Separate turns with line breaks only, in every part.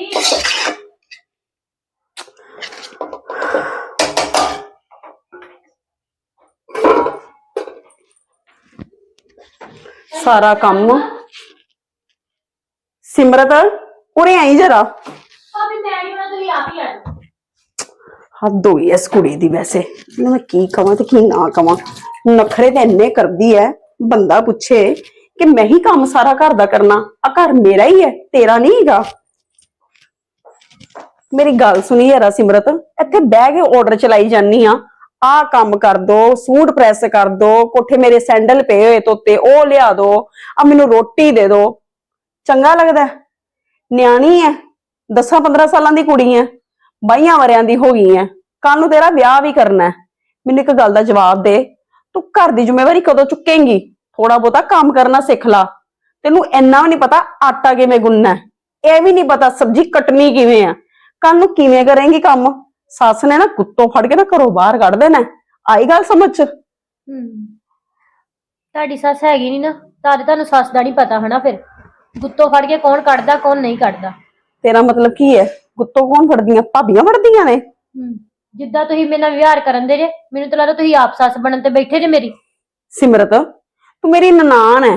ਭਾਬੀ
ਸਾਰਾ ਕੰਮ ਸਿਮਰਤ ਉਰੇ ਆਈ ਜਰਾ
ਭਾਬੀ ਮੈਂ ਨਹੀਂ ਬਣਾ ਤੁਸੀਂ ਆਪ ਹੀ ਆ ਜਾਓ
ਹੱਦ ਹੋਈ ਐ ਇਸ ਕੁੜੀ ਦੀ ਵੈਸੇ ਇਹਨੂੰ ਮੈਂ ਕੀ ਕਵਾਂ ਤੇ ਕੀ ਨਾ ਕਵਾਂ ਨਖਰੇ ਤੇ ਇੰਨੇ ਕਰਦੀ ਐ ਬੰਦਾ ਪੁੱਛੇ ਕਿ ਮੈਂ ਹੀ ਕੰਮ ਸਾਰਾ ਘਰ ਦਾ ਕਰਨਾ ਆ ਘਰ ਮੇਰਾ ਹੀ ਹੈ ਤੇਰਾ ਨਹੀਂ ਹੈਗਾ ਮੇਰੀ ਗੱਲ ਸੁਣੀ ਯਾਰਾ ਸਿਮਰਤ, ਇੱਥੇ ਬਹਿ ਕੇ ਆਰਡਰ ਚਲਾਈ ਜਾਨੀ ਆ ਆ ਕੰਮ ਕਰ ਦੋ, ਸੂਟ ਪ੍ਰੈਸ ਕਰ ਦੋ, ਕੋਠੇ ਮੇਰੇ ਸੈਂਡਲ ਪਏ ਹੋਏ ਤੋਤੇ ਉਹ ਲਿਆ ਦੋ ਆ ਮੈਨੂੰ ਰੋਟੀ ਦੇ ਦੋ। ਚੰਗਾ ਲੱਗਦਾ ਨਿਆਣੀ ਐ 10 15 ਸਾਲਾਂ ਦੀ ਕੁੜੀ ਐ ਬਾਈਆਂ ਵਰਿਆਂ ਦੀ ਹੋ ਗਈ ਐ ਕੱਲ ਨੂੰ ਤੇਰਾ ਵਿਆਹ ਵੀ ਕਰਨਾ ਮੈਨੂੰ ਇੱਕ ਗੱਲ ਦਾ ਜਵਾਬ ਦੇ। ਤੂੰ ਘਰ ਦੀ ਜ਼ਿੰਮੇਵਾਰੀ ਕਦੋਂ ਚੁੱਕੇਂਗੀ? ਥੋੜਾ ਬਹੁਤਾ ਕੰਮ ਕਰਨਾ ਸਿੱਖ ਲਾ। ਤੈਨੂੰ ਇੰਨਾ ਵੀ ਨਹੀਂ ਪਤਾ ਆਟਾ ਕਿਵੇਂ ਗੁੰਨਣਾ ਇਹ ਵੀ ਨਹੀਂ ਪਤਾ ਸਬਜ਼ੀ ਕੱਟਣੀ ਕਿਵੇਂ ਆ ਕੱਲ ਨੂੰ ਕਿਵੇਂ ਕਰੇਂਗੀ ਕੰਮ? ਸੱਸ ਨੇ ਨਾ ਕੁੱਤੋਂ ਫੜ ਕੇ ਨਾ ਘਰੋਂ ਬਾਹਰ ਕੱਢ ਦੇਣਾ। ਆਈ ਗੱਲ ਸਮਝ ਚ?
ਹੂੰ। ਤੁਹਾਡੀ ਸੱਸ ਹੈਗੀ ਨਹੀਂ ਨਾ ਤਾਂ ਤੇ ਤੁਹਾਨੂੰ ਸੱਸ ਦਾ ਨਹੀਂ ਪਤਾ ਹਨਾ ਫਿਰ। ਗੁੱਤੋਂ ਫੜ ਕੇ ਕੌਣ ਕੱਢਦਾ ਕੌਣ ਨਹੀਂ ਕੱਢਦਾ।
ਤੇਰਾ ਮਤਲਬ ਕੀ ਹੈ? ਗੁੱਤੋਂ ਕੌਣ ਫੜਦੀਆਂ? ਭਾਬੀਆਂ ਫੜਦੀਆਂ ਨੇ?
ਹੂੰ। ਜਿੱਦਾਂ ਤੁਸੀਂ ਮੇਰੇ ਨਾਲ ਵਿਹਾਰ ਕਰਨ ਦੇ ਜੇ ਮੈਨੂੰ ਤਾਂ ਲੱਗਦਾ ਤੁਸੀਂ ਆਪ ਸੱਸ ਬਣਨ ਤੇ ਬੈਠੇ ਜੇ ਮੇਰੀ।
ਸਿਮਰਤ ਤੂੰ ਮੇਰੀ ਨਨਾਣ ਹੈ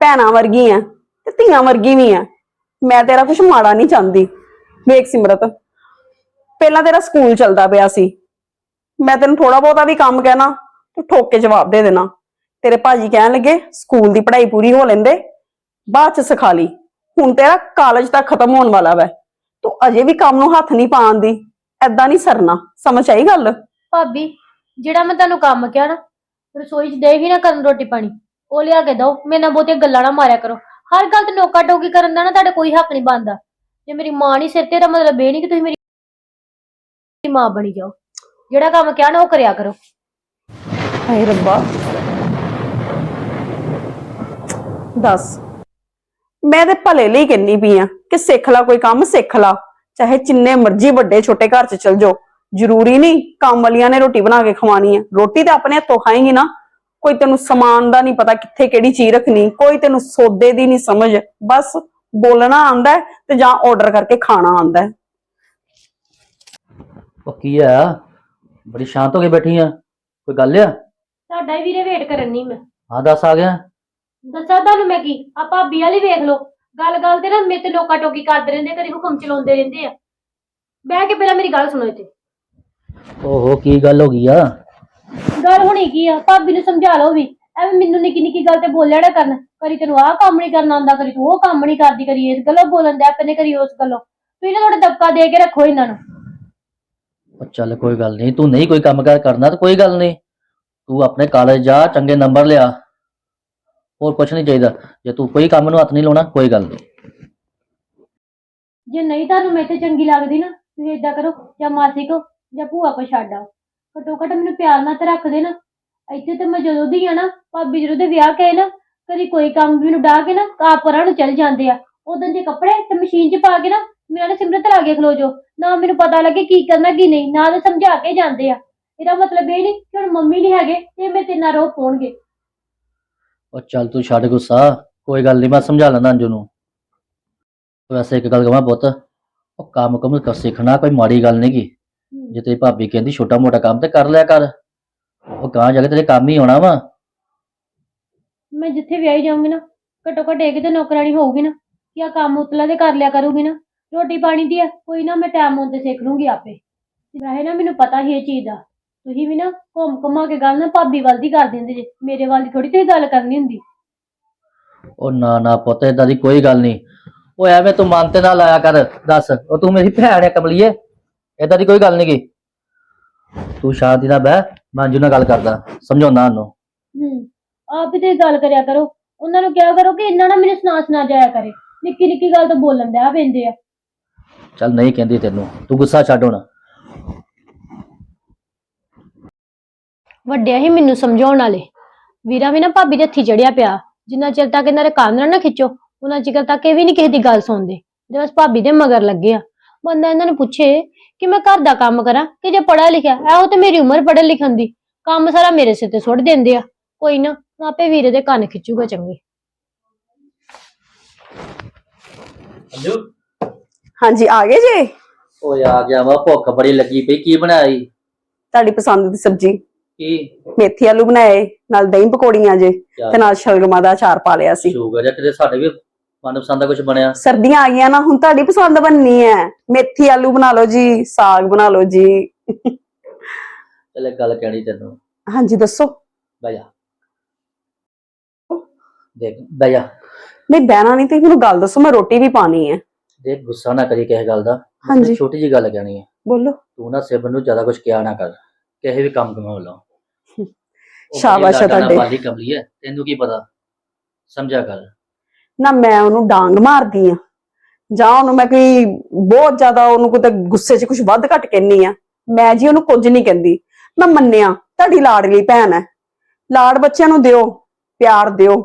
ਭੈਣਾਂ ਵਰਗੀ ਹੈ ਤੇ ਧੀਆਂ ਵਰਗੀ ਵੀ ਹੈ। ਮੈਂ ਤੇਰਾ ਕੁਝ ਮਾੜਾ ਨਹੀਂ ਚਾਹੁੰਦੀ। ਵੇਖ ਸਿਮਰਤ, ਪਹਿਲਾਂ ਤੇਰਾ ਸਕੂਲ ਚੱਲਦਾ ਪਿਆ ਸੀ। ਮੈਂ ਤੈਨੂੰ ਥੋੜਾ ਬਹੁਤਾ ਵੀ ਕੰਮ ਕਹਿਣਾ, ਤੂੰ ਠੋਕ ਕੇ ਜਵਾਬ ਦੇ ਦੇਣਾ। ਤੇਰੇ ਭਾਜੀ ਕਹਿਣ ਲੱਗੇ, ਸਕੂਲ ਦੀ ਪੜ੍ਹਾਈ ਪੂਰੀ ਹੋ ਲੈਂਦੇ, ਬਾਅਦ ਚ ਸਿਖਾ ਲਈ। ਹੁਣ ਤੇਰਾ ਕਾਲਜ ਤੱਕ ਖਤਮ ਹੋਣ ਵਾਲਾ ਵੈ। ਤੂੰ ਅਜੇ ਵੀ ਕੰਮ ਨੂੰ ਹੱਥ ਨਹੀਂ ਪਾਉਣ ਦੀ ਐਦਾਂ ਨਹੀਂ ਸਰਨਾ। ਸਮਝ ਆਈ ਗੱਲ?
ਭਾਬੀ, ਜਿਹੜਾ ਮੈਂ ਤੁਹਾਨੂੰ ਕੰਮ ਕਿਹਾ ਨਾ, ਰਸੋਈ 'ਚ ਦੇ ਹੀ ਨਾ ਕਰਨ ਰੋਟੀ ਪਾਣੀ। ਉਹ ਲਿਆ ਕੇ ਦੋ ਮੇਰੇ ਨਾਲ ਬਹੁਤੀਆਂ ਗੱਲਾਂ ਨਾ ਮਾਰਿਆ ਕਰੋ। ਹਰ ਗੱਲ ਤੇ ਨੋਕਾ ਟੋਕੀ ਕਰਨ ਦਾ ਨਾ ਤੁਹਾਡਾ ਕੋਈ ਹੱਕ ਨਹੀਂ ਬਣਦਾ। ਜੇ ਮੇਰੀ ਮਾਂ ਨਹੀਂ ਸਿਰ ਤੇ, ਤਾਂ ਮਤਲਬ ਇਹ ਨਹੀਂ ਕਿ ਤੁਸੀਂ ਮੇਰੀ ਮਾਂ ਬਣੀ ਜਾਓ। ਜਿਹੜਾ ਕੰਮ ਕਿਹਾ ਨਾ, ਉਹ ਕਰਿਆ ਕਰੋ।
ਹਾਏ ਰੱਬਾ। ਦੱਸ। ਮੈਂ ਤੇ ਭਲੇ ਲਈ ਕਹਿੰਨੀ ਪਈ ਆ ਕਿ ਸਿੱਖ ਲਾ ਕੋਈ ਕੰਮ, ਸਿੱਖ ਲਾ। ਚਾਹੇ ਜਿੰਨੇ ਮਰਜ਼ੀ ਵੱਡੇ ਛੋਟੇ ਘਰ ਚ ਚਲ ਜਾਓ। ਜ਼ਰੂਰੀ ਨਹੀਂ ਕੰਮ ਵਾਲੀਆਂ ਨੇ ਰੋਟੀ ਬਣਾ ਕੇ ਖਵਾਣੀ ਹੈ ਰੋਟੀ ਤਾਂ ਆਪਣੇ ਹੱਥੋਂ ਖਾਏਂਗੀ ਨਾ, ਕੋਈ ਤੈਨੂੰ ਸਮਾਨ ਦਾ ਨਹੀਂ ਪਤਾ ਕਿੱਥੇ ਕਿਹੜੀ ਚੀਜ਼ ਰੱਖਣੀ, ਕੋਈ ਤੈਨੂੰ ਸੌਦੇ ਦੀ ਨਹੀਂ ਸਮਝ। ਬਸ ਬੋਲਣਾ ਆਂਦਾ ਤੇ ਜਾਂ ਆਰਡਰ ਕਰਕੇ ਖਾਣਾ ਆਂਦਾ
ਉਹ ਕੀ ਆ? ਬੜੀ ਸ਼ਾਂਤ ਹੋ ਕੇ ਬੈਠੀ ਆ। ਕੋਈ ਗੱਲ ਆ?
ਤੁਹਾਡਾ ਹੀ ਵੀਰੇ ਵੇਟ ਕਰਨ ਨਹੀਂ ਮੈਂ।
ਹਾਂ ਦੱਸ ਆ ਗਿਆ।
ਦੱਸਾਂ ਤੁਹਾਨੂੰ ਮੈਂ ਕੀ? ਆ ਭਾਬੀ ਵਾਲੀ ਵੇਖ ਲਓ। ਗੱਲ ਗੱਲ ਤੇ ਨਾ ਮੇਰੇ ਤੇ ਨੋਕਾ ਟੋਕੀ ਕਰਦੇ ਰਹਿੰਦੇ ਕਦੀ ਹੁਕਮ ਚਲਾਉਂਦੇ ਰਹਿੰਦੇ ਆ। ਬਹਿ ਕੇ ਪਹਿਲਾਂ ਮੇਰੀ ਗੱਲ ਸੁਣੋ ਇੱਥੇ।
ਓਹੋ ਕੀ ਗੱਲ ਹੋ ਗਈ ਆ?
ਗੱਲ ਹੋਣੀ ਕੀ ਆ? ਭਾਬੀ ਨੂੰ ਸਮਝਾ ਲਓ ਵੀ। ਐਵੇਂ ਮੈਨੂੰ ਨਿੱਕੀ ਨਿੱਕੀ ਗੱਲ ਤੇ ਬੋਲਿਆ ਨਾ ਕਰਨ। ਕਰੀ ਤੈਨੂੰ ਆਹ ਕੰਮ ਨਹੀਂ ਕਰਨਾ ਆਉਂਦਾ ਕਰੀ ਤੂੰ ਉਹ ਕੰਮ ਨਹੀਂ ਕਰਦੀ ਕਰੀ ਇਸ ਗੱਲੋਂ ਬੋਲਣ ਦੇ ਆਪਣੇ ਕਰੀ ਉਸ ਗੱਲੋਂ। ਤੁਸੀਂ ਨਾ ਥੋੜਾ ਦਬਕਾ ਦੇ ਕੇ ਰੱਖੋ ਇਹਨਾਂ ਨੂੰ।
ਉਹ ਚੱਲ ਕੋਈ ਗੱਲ ਨਹੀਂ ਤੂੰ ਨਹੀਂ ਕੋਈ ਕੰਮ ਕਾਰ ਕਰਨਾ ਤਾਂ ਕੋਈ ਗੱਲ ਨਹੀਂ। ਤੂੰ ਆਪਣੇ ਕਾਲਜ ਜਾ ਚੰਗੇ ਨੰਬਰ ਲਿਆ। ਹੋਰ ਕੁਝ ਨਹੀਂ ਚਾਹੀਦਾ। ਜੇ ਤੂੰ ਕੋਈ ਕੰਮ ਨੂੰ ਹੱਥ ਨਹੀਂ ਲਾਉਣਾ ਕੋਈ ਗੱਲ ਨਹੀਂ।
ਜੇ ਨਹੀਂ ਤੁਹਾਨੂੰ ਮੇਰੇ ਤੇ ਚੰਗੀ ਲੱਗਦੀ ਨਾ ਤੁਸੀਂ ਏਦਾਂ ਕਰੋ ਜਾਂ ਮਾਸੀ ਕੋ ਜਾਂ ਭੂਆ ਕੋ ਛੱਡ ਆਓ। ਘੱਟੋ ਘੱਟ ਮੈਨੂੰ ਪਿਆਰ ਨਾਲ ਤੇ ਰੱਖ ਦੇ ਨਾ ਇੱਥੇ ਤੇ ਮੈਂ ਜਦੋਂ ਦੀ ਆ ਨਾ ਭਾਬੀ ਜਦੋਂ ਦੇ ਵਿਆਹ ਕਹੇ ਨਾ ਕਦੀ ਕੋਈ ਕੰਮ ਮੈਨੂੰ ਡਾਹ ਕੇ ਨਾ ਆਪ ਪਰਾਂ ਨੂੰ ਚੱਲ ਜਾਂਦੇ ਆ। ਉਦੋਂ ਜੇ ਕੱਪੜੇ ਤੇ ਮਸ਼ੀਨ 'ਚ ਪਾ ਕੇ ਨਾ ਮੇਰਾ ਨਾ ਸਿਮਰਤ ਲਾਗੇ ਖਲੋ ਜੋ ਨਾ ਮੈਨੂੰ ਪਤਾ ਲੱਗੇ ਕੀ ਕਰਨਾ ਕੀ ਨਹੀਂ ਨਾ ਤੇ ਸਮਝਾ ਕੇ ਜਾਂਦੇ ਆ। ਇਹਦਾ ਮਤਲਬ ਇਹ ਨਹੀਂ ਕਿ ਹੁਣ ਮੰਮੀ ਨਹੀਂ ਹੈਗੇ ਤੇ ਮੇਰੇ ਤੇ ਨਾ ਰੋ ਪਾਉਣਗੇ।
ਉਹ ਚੱਲ ਤੂੰ ਛੱਡ ਗੁੱਸਾ ਕੋਈ ਗੱਲ ਨਹੀਂ ਮੈਂ ਸਮਝਾ ਲੈਂਦਾ ਅੰਜੂ ਨੂੰ। ਵੈਸੇ ਇੱਕ ਗੱਲ ਕਹਾਂ ਪੁੱਤ ਉਹ ਕੰਮ ਕੰਮ ਕਰ ਸਿੱਖਣਾ ਕੋਈ ਮਾੜੀ ਗੱਲ ਨਹੀਂ ਗੀ। ਜੇ ਤੇਰੀ ਭਾਬੀ ਕਹਿੰਦੀ ਛੋਟਾ ਮੋਟਾ ਕੰਮ ਤੇ ਕਰ ਲਿਆ ਕਰ ਉਹ ਗਾਂ ਜਾ ਕੇ ਤੇਰੇ ਕੰਮ ਹੀ ਆਉਣਾ ਵਾ।
ਮੈਂ ਜਿੱਥੇ ਵਿਆਹੀ ਜਾਊਂਗੀ ਨਾ ਘੱਟੋ ਘੱਟ ਇੱਕ ਤੇ ਨੌਕਰਾਨੀ ਹੋਊਗੀ ਨਾ ਕਿ ਆ ਕੰਮ ਉਤਲਾ ਦੇ ਕਰ ਲਿਆ ਕਰੂਗੀ ਨਾ ਰੋਟੀ ਪਾਣੀ ਦੀ ਆ ਕੋਈ ਨਾ ਮੈਂ ਟਾਈਮ ਆਉਣ ਤੇ ਸਿੱਖ ਲੂੰਗੀ ਆਪੇ। ਵੈਸੇ ਨਾ ਮੈਨੂੰ ਪਤਾ ਹੀ ਇਹ ਚੀਜ਼ ਦਾ ਤੁਸੀਂ ਵੀ ਨਾ ਘੁੰਮ ਘੁਮਾ ਕੇ ਗੱਲ ਨਾ ਭਾਬੀ ਵੱਲ ਦੀ ਕਰ ਦਿੰਦੇ ਜੇ ਮੇਰੇ ਵੱਲ ਦੀ ਥੋੜੀ ਤੁਸੀਂ ਗੱਲ ਕਰਨੀ ਹੁੰਦੀ।
ਉਹ ਨਾ ਨਾ ਪੁੱਤ ਏਦਾਂ ਦੀ ਕੋਈ ਗੱਲ ਨਹੀਂ। ਉਹ ਐਵੇਂ ਤੂੰ ਮਨ ਤੇ ਨਾ ਲਾਇਆ ਕਰ ਦੱਸ ਉਹ ਤੂੰ ਮੇਰੀ ਭੈਣ ਹੈ ਕਬਲੀਏ ਏਦਾਂ ਦੀ ਕੋਈ ਗੱਲ ਨਹੀਂ ਗੀ। ਤੂੰ ਸ਼ਾਂਤੀ ਨਾਲ ਬਹਿ ਮੈਂ ਅੰਜੂ ਨਾਲ ਗੱਲ ਕਰਦਾ ਸਮਝਾਉਣਾ ਉਹਨੂੰ।
ਹੂੰ। ਆਪ ਹੀ ਤੇ ਗੱਲ ਕਰਿਆ ਕਰੋ। ਉਹਨਾਂ ਨੂੰ ਕਿਹਾ ਕਰੋ ਕਿ ਇੰਨਾ ਨਾ ਮੈਨੂੰ ਸੁਣਾ ਸੁਣਾ ਜਾਇਆ ਕਰੇ। ਨਿੱਕੀ ਨਿੱਕੀ ਗੱਲ ਤਾਂ ਬੋਲਣ ਦਿਆ ਪੈਂਦੇ ਆ।
ਚੱਲ ਨਹੀਂ ਕਹਿੰਦੀ ਤੈਨੂੰ। ਤੂੰ ਗੁੱਸਾ ਛੱਡ ਹੁਣ।
ਵੱਡਿਆ ਹੀ ਮੈਨੂੰ ਸਮਝਾਉਣ ਵਾਲੇ। ਵੀਰਾ ਵੀ ਨਾ ਭਾਬੀ ਦੇ ਹੱਥੀ ਚੜਿਆ ਪਿਆ। ਜਿੰਨਾ ਚਿਰ ਤੱਕ ਇਹਨਾਂ ਦੇ ਕੰਨ ਨਾ ਨਾ ਖਿੱਚੋ ਉਹਨਾਂ ਚਿਰ ਤੱਕ ਇਹ ਵੀ ਨਹੀਂ ਕਿਸੇ ਦੀ ਗੱਲ ਸੁਣਦੇ। ਜੇ ਬਸ ਭਾਬੀ ਦੇ ਮਗਰ ਲੱਗੇ ਆ। ਬੰਦਾ ਇਹਨਾਂ ਨੂੰ ਪੁੱਛੇ ਕਿ ਮੈਂ ਘਰ ਦਾ ਕੰਮ ਕਰਾਂ ਕਿ ਜੇ ਪੜ੍ਹਾ ਲਿਖਿਆ? ਇਹੋ ਤੇ ਮੇਰੀ ਉਮਰ ਪੜ੍ਹਨ ਲਿਖਣ ਦੀ। ਕੰਮ ਸਾਰਾ ਮੇਰੇ ਸਿਰ ਤੇ ਸੁੱਟ ਦਿੰਦੇ ਆ। ਕੋਈ ਨਾ ਆਪੇ ਵੀਰੇ ਦੇ ਕੰਨ ਖਿੱਚੂਗਾ ਚੰਗੇ।
ਅੰਜੂ?
ਹਾਂਜੀ ਆ ਗਏ ਜੇ?
ਓਏ ਆ ਗਿਆ ਵਾ ਭੁੱਖ ਬੜੀ ਲੱਗੀ ਪਈ ਕੀ ਬਣਾਈ?
ਤੁਹਾਡੀ ਪਸੰਦ ਦੀ ਸਬਜ਼ੀ।
ਕੀ?
ਮੇਥੀ ਆਲੂ ਬਣਾਏ ਨਾਲ ਦਹੀਂ ਪਕੌੜੀਆਂ ਜੇ ਤੇ ਨਾਲ ਸ਼ਲਗਮਾਂ ਦਾ ਅਚਾਰ ਪਾ ਲਿਆ ਸੀ।
ਸ਼ੂਗਰ ਜਾਂ ਕਿਤੇ ਸਾਡੇ ਵੀ ਮਨਪਸੰਦ ਦਾ ਕੁਝ ਬਣਿਆ?
ਸਰਦੀਆਂ ਆ ਗਈਆਂ ਨਾ ਹੁਣ ਤੁਹਾਡੀ ਪਸੰਦ ਬਣਨੀ ਹੈ ਮੇਥੀ ਆਲੂ ਬਣਾ ਲਓ ਜੀ ਸਾਗ ਬਣਾ ਲਓ ਜੀ।
ਚੱਲ ਗੱਲ ਕਹਿਣੀ ਤੈਨੂੰ।
ਹਾਂਜੀ ਦੱਸੋ।
ਬਹਿ ਜਾ। ਦੇਖ ਬਹਿ ਜਾ।
ਨਹੀਂ ਬਹਿਣਾ ਨਹੀਂ ਤੇ ਮੈਨੂੰ ਗੱਲ ਦੱਸੋ ਮੈਂ ਰੋਟੀ ਵੀ ਪਾਣੀ ਹੈ।
ਦੇਖ ਗੁੱਸਾ ਨਾ ਕਰੀ ਕਿਸੇ ਗੱਲ ਦਾ ਮੈਂ
ਹਾਂਜੀ।
ਛੋਟੀ ਜੀ ਗੱਲ ਕਹਿਣੀ ਹੈ।
ਬੋਲੋ।
ਤੂੰ ਨਾ ਸਿਬ ਨੂੰ ਜ਼ਿਆਦਾ ਕੁਝ ਕਿਹਾ ਨਾ ਕਰ ਕਿਸੇ ਵੀ ਕੰਮ ਕਮਾ ਲਾ
ਸ਼ਾਬਾਸ਼ ਹੈ ਤੁਹਾਡੇ।
ਪਾਲੀ ਕਮਲੀ ਹੈ ਤੈਨੂੰ ਕੀ ਪਤਾ? ਸਮਝਿਆ ਕਰ।
ਨਾ ਮੈਂ ਉਹਨੂੰ ਡਾਂਗ ਮਾਰਦੀ ਆ ਜਾਂ ਉਹਨੂੰ ਮੈਂ ਕੋਈ ਬਹੁਤ ਜ਼ਿਆਦਾ ਉਹਨੂੰ ਕੋਈ ਗੁੱਸੇ 'ਚ ਕੁਝ ਵੱਧ ਘੱਟ ਕਹਿੰਨੀ ਆ ਮੈਂ ਜੀ ਉਹਨੂੰ ਕੁਝ ਨਹੀਂ ਕਹਿੰਦੀ। ਮੈਂ ਮੰਨਿਆ ਤੁਹਾਡੀ ਲਾਡਲੀ ਭੈਣ ਹੈ। ਲਾਡ ਬੱਚਿਆਂ ਨੂੰ ਦਿਓ ਪਿਆਰ ਦਿਓ।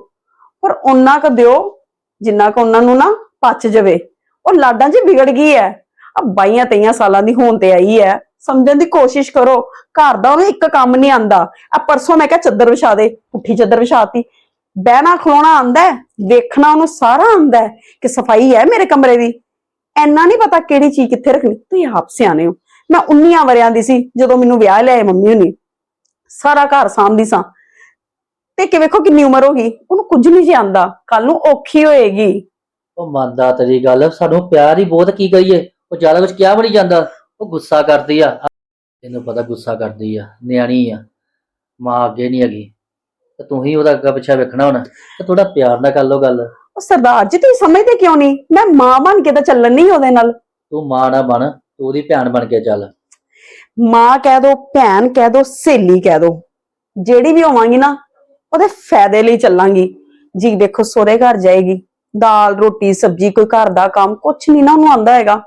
ਪਰ ਉਹਨਾਂ ਕੁ ਦਿਓ ਜਿੰਨਾ ਕੁ ਉਹਨਾਂ ਨੂੰ ਨਾ ਪਚ ਜਾਵੇ। ਉਹ ਲਾਡਾਂ ਜੀ ਵਿਗੜ ਗਈ ਹੈ ਆ 22 23 ਸਾਲਾਂ ਦੀ ਹੋਣ ਤੇ ਆਈ ਹੈ ਸਮਝਣ ਦੀ ਕੋਸ਼ਿਸ਼ ਕਰੋ। ਘਰ ਦਾ ਉਹਨੂੰ ਇੱਕ ਕੰਮ ਨਹੀਂ ਆਂਦਾ। ਆ ਪਰਸੋਂ ਮੈਂ ਕਿਹਾ ਚੱਦਰ ਵਿਛਾ ਦੇ। ਪੁੱਠੀ ਚੱਦਰ ਵਿਛਾਤੀ। ਬਹਿਣਾ, ਖਲੋਣਾ ਆਂਦਾ ਵੇਖਣਾ ਉਹਨੂੰ ਸਾਰਾ ਆਂਦਾ ਕਿ ਸਫ਼ਾਈ ਹੈ ਮੇਰੇ ਕਮਰੇ ਦੀ। ਐਨਾ ਨਹੀਂ ਪਤਾ ਕਿਹੜੀ ਚੀਜ਼ ਕਿੱਥੇ ਰੱਖਣੀ। ਤੁਸੀਂ ਆਪ ਸਿਆਣੇ ਹੋ। ਮੈਂ 19 ਵਰਿਆਂ ਦੀ ਸੀ ਜਦੋਂ ਮੈਨੂੰ ਵਿਆਹ ਲਿਆਏ ਮੰਮੀ ਹੁਣੀ। ਸਾਰਾ ਘਰ ਸਾਂਭਦੀ ਸਾਂ। ਤੇ ਕਿ ਵੇਖੋ ਕਿੰਨੀ ਉਮਰ ਹੋ ਗਈ? ਉਹਨੂੰ ਕੁਝ ਨਹੀਂ ਜੀ ਆਂਦਾ ਕੱਲ ਨੂੰ ਔਖੀ ਹੋਏਗੀ।
ਉਹ ਮੰਨਦਾ ਤੇਰੀ ਗੱਲ ਸਾਨੂੰ ਪਿਆਰ ਹੀ ਬਹੁਤ ਕੀ ਕਰੀਏ? ਉਹ ਜ਼ਿਆਦਾ ਕੁਝ ਕਿਹਾ ਵੀ ਨਹੀਂ ਜਾਂਦਾ। ਉਹ ਗੁੱਸਾ ਕਰਦੀ ਆ। ਤੈਨੂੰ ਪਤਾ ਗੁੱਸਾ ਕਰਦੀ ਆ ਨਿਆਣੀ ਆ। ਮਾਂ ਅੱਗੇ ਨਹੀਂ ਹੈਗੀ। ਤੇ ਤੂੰ ਹੀ ਉਹਦਾ ਅੱਗਾ ਪਿੱਛਾ ਵੇਖਣਾ ਹੁਣ। ਤੇ ਥੋੜਾ ਪਿਆਰ ਨਾਲ ਕਰ ਲੋ ਗੱਲ।
ਉਹ ਸਰਦਾਰ ਜੀ ਤੁਸੀਂ ਸਮਝਦੇ ਕਿਉਂ ਨਹੀਂ? ਮੈਂ ਮਾਂ ਬਣ ਕੇ ਤਾਂ ਚੱਲਣ ਨਹੀਂ ਉਹਦੇ ਨਾਲ।
ਤੂੰ ਮਾਂ ਨਾ ਬਣ ਤੂੰ ਉਹਦੀ ਭੈਣ ਬਣ ਕੇ ਚੱਲ।
ਮਾਂ ਕਹਿ ਦੋ ਭੈਣ ਕਹਿ ਦੋ ਸਹੇਲੀ ਕਹਿ ਦੋ। ਜਿਹੜੀ ਵੀ ਹੋਵਾਂਗੀ ਨਾ ਉਹਦੇ ਫਾਇਦੇ ਲਈ ਚੱਲਾਂਗੀ। ਜੀ ਦੇਖੋ ਸੋਹਰੇ ਘਰ ਜਾਏਗੀ ਦਾਲ ਰੋਟੀ ਸਬਜੀ ਕੋਈ ਘਰ ਦਾ ਕੰਮ ਕੁਛ ਨਹੀਂ ਨਾ ਉਹਨੂੰ ਆਂਦਾ ਹੈਗਾ।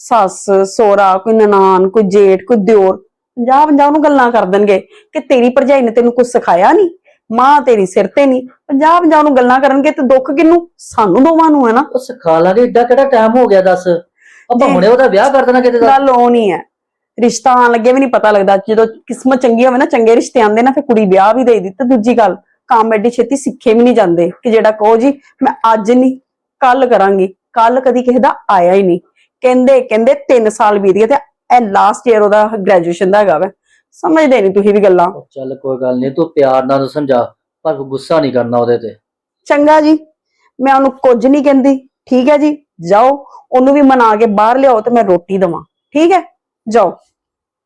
ਸੱਸ ਸੋਹਰਾ ਕੋਈ ਨਨਾਣ ਕੋਈ ਜੇਠ ਕੋਈ ਦਿਓਰ ਪੰਜਾਹ ਪੰਜਾਹ ਉਹਨੂੰ ਗੱਲਾਂ ਕਰ ਦੇਣਗੇ ਕਿ ਤੇਰੀ ਭਰਜਾਈ ਨੇ ਤੈਨੂੰ ਕੁਝ ਸਿਖਾਇਆ ਨਹੀਂ ਮਾਂ ਤੇਰੀ ਸਿਰ ਤੇ ਨਹੀਂ ਪੰਜਾਹ ਪੰਜਾਹ ਉਹਨੂੰ ਗੱਲਾਂ ਕਰਨਗੇ ਤੇ ਦੁੱਖ ਕਿਹਨੂੰ? ਸਾਨੂੰ ਦੋਵਾਂ ਨੂੰ ਹੈ ਨਾ?
ਉਹ ਸਿਖਾ ਲਾਂਗੇ ਏਡਾ ਕਿਹੜਾ ਟਾਈਮ ਹੋ ਗਿਆ ਦੱਸ? ਆਪਾਂ। ਹੁਣੇ ਉਹਦਾ ਵਿਆਹ ਕਰ ਦੇਣਾ ਕਿਤੇ ਦਾ।
ਗੱਲ ਉਹ ਨਹੀਂ ਹੈ। ਰਿਸ਼ਤਾ ਆਣ ਲੱਗੇ ਵੀ ਨਹੀਂ ਪਤਾ ਲੱਗਦਾ। ਜਦੋਂ ਕਿਸਮਤ ਚੰਗੀ ਹੋਵੇ ਨਾ ਚੰਗੇ ਰਿਸ਼ਤੇ ਆਉਂਦੇ ਨਾ ਫਿਰ ਕੁੜੀ ਵਿਆਹ ਵੀ ਦੇ ਦਿੱਤੀ ਤੇ ਦੂਜੀ ਗੱਲ ਕੰਮ ਐਡੀ ਛੇਤੀ ਸਿੱਖੇ ਵੀ ਨਹੀਂ ਜਾਂਦੇ। ਕਿ ਜਿਹੜਾ ਕਹੋ ਜੀ ਮੈਂ ਅੱਜ ਨਹੀਂ ਕੱਲ ਕਰਾਂਗੀ। ਕੱਲ ਕਦੀ ਕਿਸੇ ਦਾ ਆਇਆ ਹੀ ਨਹੀਂ ਕਹਿੰਦੇ ਕਹਿੰਦੇ 3 ਸਾਲ ਬੀਤ ਗਏ ਤੇ ਇਹ ਲਾਸਟ ਈਅਰ ਉਹਦਾ ਗ੍ਰੈਜੂਏਸ਼ਨ ਦਾ ਹੈਗਾ ਵਾ। ਸਮਝਦੇ ਨਹੀਂ ਤੁਸੀਂ ਵੀ ਗੱਲਾਂ।
ਚੱਲ ਕੋਈ ਗੱਲ ਨਹੀਂ ਤੂੰ ਪਿਆਰ ਨਾਲ ਸਮਝਾ ਪਰ ਗੁੱਸਾ ਨਹੀਂ ਕਰਨਾ ਉਹਦੇ ਤੇ।
ਚੰਗਾ ਜੀ ਮੈਂ ਉਹਨੂੰ ਕੁਝ ਨਹੀਂ ਕਹਿੰਦੀ। ਠੀਕ ਹੈ ਜੀ ਜਾਓ ਉਹਨੂੰ ਵੀ ਮਨਾ ਕੇ ਬਾਹਰ ਲਿਆਓ ਤੇ ਮੈਂ ਰੋਟੀ ਦਵਾਂ। ਠੀਕ ਹੈ? ਜਾਓ।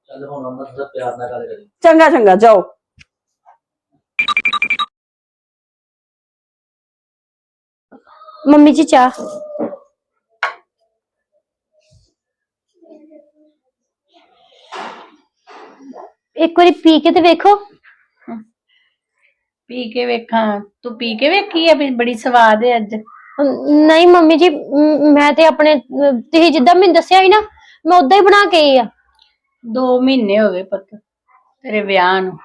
ਚੱਲ ਹੁਣ ਉਹਨਾਂ ਨਾਲ ਪਿਆਰ ਨਾਲ ਗੱਲ ਕਰੀ
ਚੰਗਾ ਚੰਗਾ ਜਾਓ।
ਮੰਮੀ ਜੀ ਚਾਹ। ਇੱਕ ਵਾਰੀ ਪੀ ਕੇ ਤੇ ਵੇਖੋ।
ਪੀ ਕੇ ਵੇਖਾਂ। ਤੂੰ ਪੀ ਕੇ ਵੇਖੀ ਆ? ਵੀ ਬੜੀ ਸਵਾਦ ਹੈ ਅੱਜ।
ਨਹੀਂ ਮੰਮੀ ਜੀ ਮ- ਮੈਂ ਤੇ ਆਪਣੇ ਤੁਸੀਂ ਜਿੱਦਾਂ ਮੈਨੂੰ ਦੱਸਿਆ ਸੀ ਨਾ ਮੈਂ ਉਦਾਂ ਹੀ ਬਣਾ ਕੇ ਆਈ ਆ।
2 ਮਹੀਨੇ ਹੋ ਗਏ ਪੁੱਤ ਤੇਰੇ ਵਿਆਹ ਨੂੰ।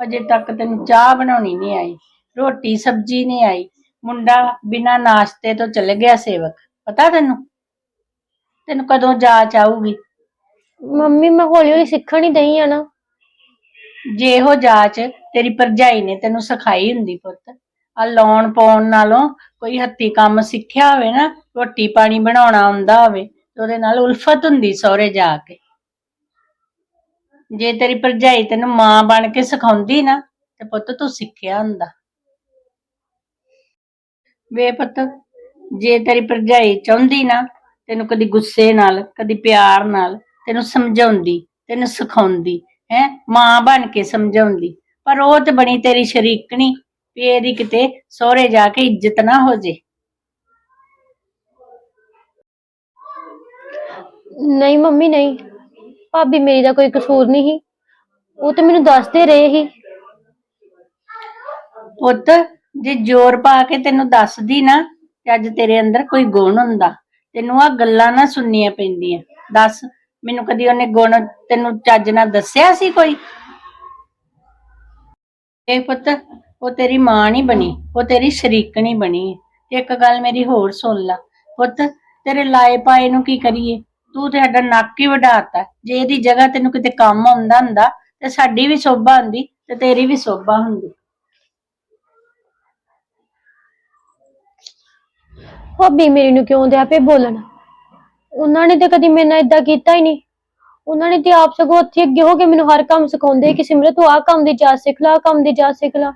ਅਜੇ ਤੱਕ ਤੈਨੂੰ ਚਾਹ ਬਣਾਉਣੀ ਨਹੀਂ ਆਈ ਰੋਟੀ ਸਬਜ਼ੀ ਨਹੀਂ ਆਈ। ਮੁੰਡਾ ਬਿਨਾਂ ਨਾਸ਼ਤੇ ਤੋਂ ਚਲੇ ਗਿਆ ਸੇਵਕ ਪਤਾ ਤੈਨੂੰ? ਤੈਨੂੰ ਕਦੋਂ ਜਾਚ ਆਊਗੀ?
ਮੰਮੀ ਮੈਂ ਹੌਲੀ ਹੌਲੀ ਸਿੱਖਣ ਹੀ ਦਈ ਆ ਨਾ।
ਜੇ ਇਹੋ ਜਾਚ ਤੇਰੀ ਭਰਜਾਈ ਨੇ ਤੈਨੂੰ ਸਿਖਾਈ ਹੁੰਦੀ ਪੁੱਤ ਆ ਲਾਉਣ ਪਾਉਣ ਨਾਲੋਂ ਕੋਈ ਹੱਥੀ ਕੰਮ ਸਿੱਖਿਆ ਹੋਵੇ ਨਾ ਰੋਟੀ ਪਾਣੀ ਬਣਾਉਣਾ ਆਉਂਦਾ ਹੋਵੇ ਤੇ ਉਹਦੇ ਨਾਲ ਉਲਫਤ ਹੁੰਦੀ ਸਹੁਰੇ ਜਾ ਕੇ। ਜੇ ਤੇਰੀ ਭਰਜਾਈ ਤੈਨੂੰ ਮਾਂ ਬਣ ਕੇ ਸਿਖਾਉਂਦੀ ਨਾ, ਤੇ ਪੁੱਤ ਤੂੰ ਸਿੱਖਿਆ ਹੁੰਦਾ। ਵੇ ਪੁੱਤ, ਜੇ ਤੇਰੀ ਭਰਜਾਈ ਚਾਹੁੰਦੀ ਨਾ, ਤੈਨੂੰ ਕਦੀ ਗੁੱਸੇ ਨਾਲ, ਕਦੀ ਪਿਆਰ ਨਾਲ ਤੈਨੂੰ ਸਮਝਾਉਂਦੀ, ਤੈਨੂੰ ਸਿਖਾਉਂਦੀ, ਹੈ, ਮਾਂ ਬਣ ਕੇ ਸਮਝਾਉਂਦੀ, ਪਰ ਉਹ ਤੇ ਬਣੀ ਤੇਰੀ ਸ਼ਰੀਕਣੀ ਵੀ ਇਹਦੀ ਕਿਤੇ ਸਹੁਰੇ ਜਾ ਕੇ ਇੱਜ਼ਤ ਨਾ ਹੋ ਜੇ।
ਨਹੀਂ, ਮੰਮੀ ਨਹੀਂ। ਭਾਬੀ ਮੇਰੀ ਦਾ ਕੋਈ ਕਸੂਰ ਨਹੀਂ ਸੀ। ਉਹ ਤੇ ਮੈਨੂੰ ਦੱਸਦੇ ਰਹੇ ਸੀ।
ਪੁੱਤ, ਜੇ ਜ਼ੋਰ ਪਾ ਕੇ ਤੈਨੂੰ ਦੱਸਦੀ ਨਾ ਤੇ ਅੱਜ ਤੇਰੇ ਅੰਦਰ ਕੋਈ ਗੁਣ ਹੁੰਦਾ। ਤੈਨੂੰ ਆ ਗੱਲਾਂ ਨਾ ਸੁਣਨੀਆਂ ਪੈਂਦੀਆਂ। ਦੱਸ, ਮੈਨੂੰ ਕਦੀ ਉਹਨੇ ਗੁਣ ਤੈਨੂੰ ਚੱਜ ਨਾਲ ਦੱਸਿਆ ਸੀ ਕੋਈ? ਇਹ ਪੁੱਤ, ਉਹ ਤੇਰੀ ਮਾਂ ਨਹੀਂ ਬਣੀ, ਉਹ ਤੇਰੀ ਸ਼ਰੀਕਣੀ ਬਣੀ। ਤੇ ਇੱਕ ਗੱਲ ਮੇਰੀ ਹੋਰ ਸੁਣ ਲਾ। ਪੁੱਤ, ਤੇਰੇ ਲਾਏ ਪਾਏ ਨੂੰ ਕੀ ਕਰੀਏ? ਤੂੰ ਤੇ ਸਾਡਾ ਨੱਕ ਹੀ ਵਢਾਤਾ। ਜੇ ਇਹਦੀ ਜਗ੍ਹਾ ਤੈਨੂੰ ਕਿਤੇ ਕੰਮ ਆਉਂਦਾ ਹੁੰਦਾ, ਤੇ ਸਾਡੀ ਵੀ ਸੋਭਾ ਹੁੰਦੀ, ਤੇ ਤੇਰੀ ਵੀ ਸੋਭਾ ਹੁੰਦੀ।
ਭਾਬੀ, ਮੇਰੀ ਨੂੰ ਕਿਉਂ ਦਿਆ ਪਏ ਬੋਲਣ? ਉਹਨਾਂ ਨੇ ਤੇ ਕਦੀ ਮੇਰੇ ਨਾਲ ਇਦਾਂ ਕੀਤਾ ਹੀ ਨਹੀਂ। ਉਹਨਾਂ ਨੇ ਤੇ ਆਪ ਸਗੋਂ ਉੱਥੇ ਅੱਗੇ ਹੋ ਕੇ ਮੈਨੂੰ ਹਰ ਕੰਮ ਸਿਖਾਉਂਦੇ ਕਿ ਸਿਮਰਤ, ਤੂੰ ਆਹ ਕੰਮ ਦੀ ਜਾ ਸਿੱਖ ਲਾ, ਆਹ ਕੰਮ ਦੀ ਜਾ ਸਿੱਖ ਲਾ।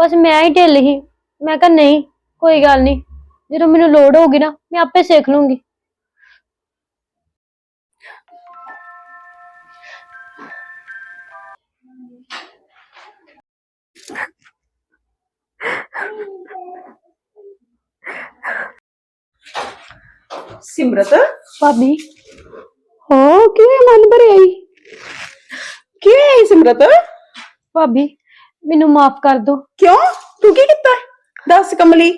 ਬਸ ਮੈਂ ਹੀ ਢਿੱਲ ਸੀ। ਮੈਂ ਕਿਹਾ, ਨਹੀਂ, ਕੋਈ ਗੱਲ ਨਹੀਂ। ਜਦੋਂ ਮੈਨੂੰ ਲੋੜ ਹੋਊਗੀ ਨਾ, ਮੈਂ ਆਪੇ ਸਿੱਖ ਲੂੰਗੀ।
ਸਿਮਰਤ?
ਭਾਬੀ।
ਹਾਂ ਕਿਵੇਂ ਮਨ ਭਰਿਆ ਈ ਕਿਵੇਂ ਆਈ ਸਿਮਰਤ?
ਭਾਬੀ ਮੈਨੂੰ ਮਾਫ ਕਰ ਦਿਓ
ਕਿਉਂ? ਤੂੰ ਕੀ ਕੀਤਾ? ਦੱਸ ਕਮਲੀ।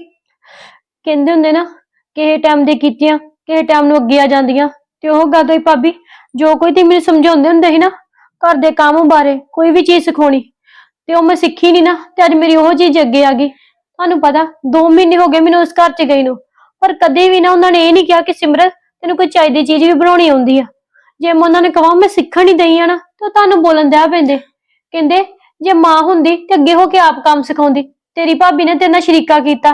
ਕਹਿੰਦੇ ਹੁੰਦੇ ਨਾ ਕਿਸੇ ਟਾਈਮ ਦੇ ਕੀਤੀਆਂ ਕਿਸੇ ਟਾਈਮ ਨੂੰ ਅੱਗੇ ਆ ਜਾਂਦੀਆਂ। ਤੇ ਉਹ ਗੱਲ ਹੋਈ ਭਾਬੀ ਜੋ ਕੋਈ ਤੇ ਮੈਨੂੰ ਸਮਝਾਉਂਦੇ ਹੁੰਦੇ ਸੀ ਨਾ ਘਰ ਦੇ ਕੰਮ ਬਾਰੇ ਕੋਈ ਵੀ ਚੀਜ਼ ਸਿਖਾਉਣੀ। ਤੇ ਉਹ ਮੈਂ ਸਿੱਖੀ ਨਹੀਂ ਨਾ ਤੇ ਅੱਜ ਮੇਰੀ ਉਹ ਚੀਜ਼ ਅੱਗੇ ਆ ਗਈ। ਤੁਹਾਨੂੰ ਪਤਾ 2 ਮਹੀਨੇ ਹੋ ਗਏ ਮੈਨੂੰ ਉਸ ਘਰ 'ਚ ਗਈ ਨੂੰ। ਪਰ ਕਦੇ ਵੀ ਨਾ ਉਹਨਾਂ ਨੇ ਇਹ ਨਹੀਂ ਕਿਹਾ ਕਿ ਸਿਮਰਤ, ਤੈਨੂੰ ਕੋਈ ਚਾਹੀਦੀ ਚੀਜ਼ ਵੀ ਬਣਾਉਣੀ ਆਉਂਦੀ ਆ। ਜੇ ਮੈਂ ਉਹਨਾਂ ਨੇ ਕਹਾਂ ਮੈਂ ਸਿੱਖਣ ਹੀ ਦਈ ਆ ਨਾ, ਤਾਂ ਤੁਹਾਨੂੰ ਬੋਲਣ ਦਿਆ ਪੈਂਦੇ। ਕਹਿੰਦੇ, ਜੇ ਮਾਂ ਹੁੰਦੀ ਤੇ ਅੱਗੇ ਹੋ ਕੇ ਆਪ ਕੰਮ ਸਿਖਾਉਂਦੀ। ਤੇਰੀ ਭਾਬੀ ਨੇ ਤੇਰੇ ਨਾਲ ਸ਼ਰੀਕਾ ਕੀਤਾ।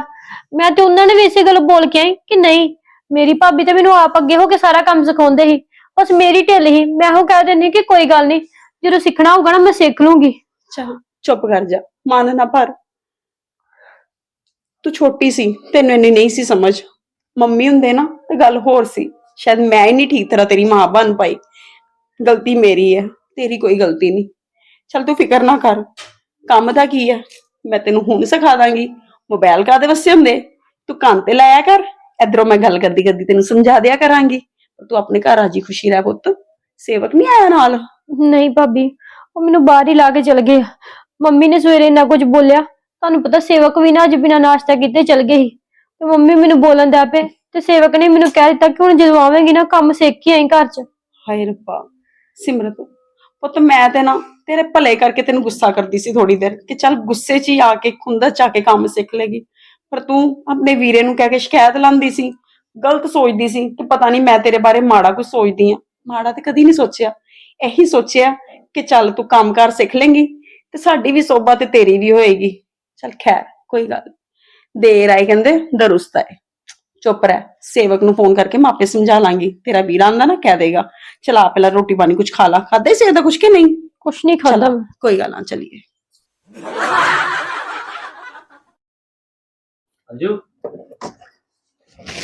ਮੈਂ ਤੇ ਉਹਨਾਂ ਨੇ ਵੀ ਇਸੇ ਗੱਲ ਬੋਲ ਕੇ ਆਈ ਕਿ ਨਹੀਂ, ਮੇਰੀ ਭਾਬੀ ਤੇ ਮੈਨੂੰ ਆਪ ਅੱਗੇ ਹੋ ਕੇ ਸਾਰਾ ਕੰਮ ਸਿਖਾਉਂਦੇ ਸੀ। ਬਸ ਮੇਰੀ ਢਿੱਲ ਹੀ ਮੈਂ ਉਹ ਕਹਿ ਦਿੰਦੀ ਕਿ ਕੋਈ ਗੱਲ ਨਹੀਂ, ਜਦੋਂ ਸਿੱਖਣਾ ਹੋਊਗਾ ਨਾ ਮੈਂ ਸਿੱਖ ਲੂੰਗੀ।
ਚੱਲ, ਚੁੱਪ ਕਰ ਜਾ। ਮਨ ਨਾ ਭਰ। ਤੂੰ ਛੋਟੀ ਸੀ, ਤੈਨੂੰ ਇੰਨੀ ਨਹੀਂ ਸੀ ਸਮਝ। ਮੰਮੀ ਹੁੰਦੇ ਨਾ, ਤੇ ਗੱਲ ਹੋਰ ਸੀ। ਸ਼ਾਇਦ ਮੈਂ ਹੀ ਨਹੀਂ ਠੀਕ ਤਰ੍ਹਾਂ ਤੇਰੀ ਮਾਂ ਬਣ ਪਾਈ। ਗਲਤੀ ਮੇਰੀ ਹੈ ਤੇਰੀ ਕੋਈ ਗਲਤੀ ਨਹੀਂ। ਚੱਲ ਤੂੰ ਫਿਕਰ ਨਾ ਕਰ। ਕੰਮ ਦਾ ਕੀ ਹੈ ਮੈਂ ਤੈਨੂੰ ਹੁਣ ਸਿਖਾ ਦਾਂਗੀ। ਮੋਬਾਈਲ ਕਾਦੇ ਵਾਸਤੇ ਹੁੰਦੇ? ਤੂੰ ਕੰਨ ਤੇ ਲਾਇਆ ਕਰ। ਇਧਰੋਂ ਮੈਂ ਗੱਲ ਕਰਦੀ ਕਰਦੀ ਤੈਨੂੰ ਸਮਝਾ ਦਿਆ ਕਰਾਂਗੀ। ਤੂੰ ਆਪਣੇ ਘਰ ਰਾਜੀ ਖੁਸ਼ੀ ਰਹਿ ਪੁੱਤ। ਸੇਵਕ ਨਹੀਂ ਆਇਆ ਨਾਲ?
ਨਹੀਂ ਭਾਬੀ, ਉਹ ਮੈਨੂੰ ਬਾਹਰ ਹੀ ਲਾ ਕੇ ਚਲ ਗਏ। ਮੰਮੀ ਨੇ ਸਵੇਰੇ ਇੰਨਾ ਕੁਝ ਬੋਲਿਆ। ਤੁਹਾਨੂੰ ਪਤਾ ਸੇਵਕ ਵੀ ਨਾ ਅੱਜ ਬਿਨਾਂ ਨਾਸ਼ਤਾ ਕੀਤੇ ਚਲ ਗਏ ਸੀ। ਤੇ ਮੰਮੀ ਮੈਨੂੰ ਬੋਲਣ ਦਾ ਪਏ ਤੇ ਸੇਵਕ ਨੇ ਮੈਨੂੰ ਕਹਿ ਦਿੱਤਾ ਕਿ ਹੁਣ ਜਦੋਂ ਆਵੇਂਗੀ ਨਾ ਕੰਮ ਸਿੱਖ ਕੇ ਆਈ ਘਰ 'ਚ।
ਹਾਏ ਰੱਬਾ, ਸਿਮਰਤ, ਪੁੱਤ ਮੈਂ ਤੇ ਨਾ ਤੇਰੇ ਭਲੇ ਕਰਕੇ ਤੈਨੂੰ ਗੁੱਸਾ ਕਰਦੀ ਸੀ ਥੋੜੀ ਦੇਰ ਕਿ ਚੱਲ ਗੁੱਸੇ 'ਚ ਹੀ ਆ ਕੇ ਖੁੰਦਸ 'ਚ ਕੇ ਕੰਮ ਸਿੱਖ ਲੇਗੀ। ਪਰ ਤੂੰ ਆਪਣੇ ਵੀਰੇ ਨੂੰ ਕਹਿ ਕੇ ਸ਼ਿਕਾਇਤ ਲਾਉਂਦੀ ਸੀ, ਗਲਤ ਸੋਚਦੀ ਸੀ ਕਿ ਪਤਾ ਨਹੀਂ ਮੈਂ ਤੇਰੇ ਬਾਰੇ ਮਾੜਾ ਕੁਝ ਸੋਚਦੀ ਆ। ਮਾੜਾ ਤੇ ਕਦੀ ਨਹੀਂ ਸੋਚਿਆ। ਇਹੀ ਸੋਚਿਆ ਕਿ ਚੱਲ ਤੂੰ ਕੰਮਕਾਰ ਸਿੱਖ ਲੇਂਗੀ ਤੇ ਸਾਡੀ ਵੀ ਸੋਭਾ ਤੇ ਤੇਰੀ ਵੀ ਹੋਏਗੀ। ਚੱਲ ਖੈਰ, ਕੋਈ ਗੱਲ ਦੇਰ ਆਏ ਕਹਿੰਦੇ ਦਰੁਸਤ ਆਏ। ਚੁੱਪ ਰਹਿ ਸੇਵਕ ਨੂੰ ਫੋਨ ਕਰਕੇ ਮੈਂ ਆਪੇ ਸਮਝਾ ਲਾਂਗੀ। ਤੇਰਾ ਵੀਰਾ ਆਂਦਾ ਨਾ ਕਹਿ ਦੇਗਾ ਚਲਾ ਪਹਿਲਾਂ ਰੋਟੀ ਪਾਣੀ ਕੁਝ ਖਾ ਲਾ। ਖਾਦਾ ਹੀ ਸੇਦਾ ਕੁਝ ਕਿ ਨਹੀਂ?
ਕੁਛ ਨਹੀਂ ਖਾਦਾ
ਚਲੋ, ਕੋਈ ਗੱਲ ਨਾ ਚਲੀਏ।
ਅੰਜੂ?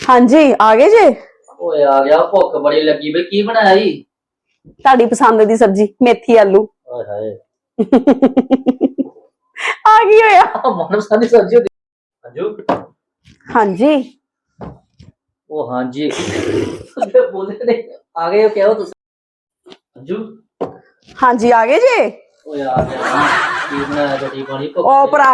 ਹਾਂਜੀ ਆ ਗਏ ਜੇ?
ਓਏ ਆ ਗਿਆ ਭੁੱਖ ਬੜੀ ਲੱਗੀ ਬਈ। ਕੀ ਬਣਾਇਆ ਈ
ਤੁਹਾਡੀ ਪਸੰਦ ਦੀ ਸਬਜ਼ੀ ਮੇਥੀ ਆਲੂ।
ਓਏ ਹਾਏ।
ਆ ਗਈ ਹੋਇਆ
ਦੀ ਸਬਜ਼ੀ ਅੰਜੂ
ਹਾਂਜੀ।
ਉਹ ਹਾਂਜੀ। ਬੋਲੇ ਨੇ। ਆ ਗਏ ਹੋ ਕਿਹਾ ਤੁਸੀਂ? ਅੰਜੂ
ਹਾਂਜੀ ਆ ਗਏ ਜੇ?
ਆ ਗਿਆ ਕੀ ਬਣਾਇਆ ਰੋਟੀ ਪਾਣੀ
ਉਹ। ਭਰਾ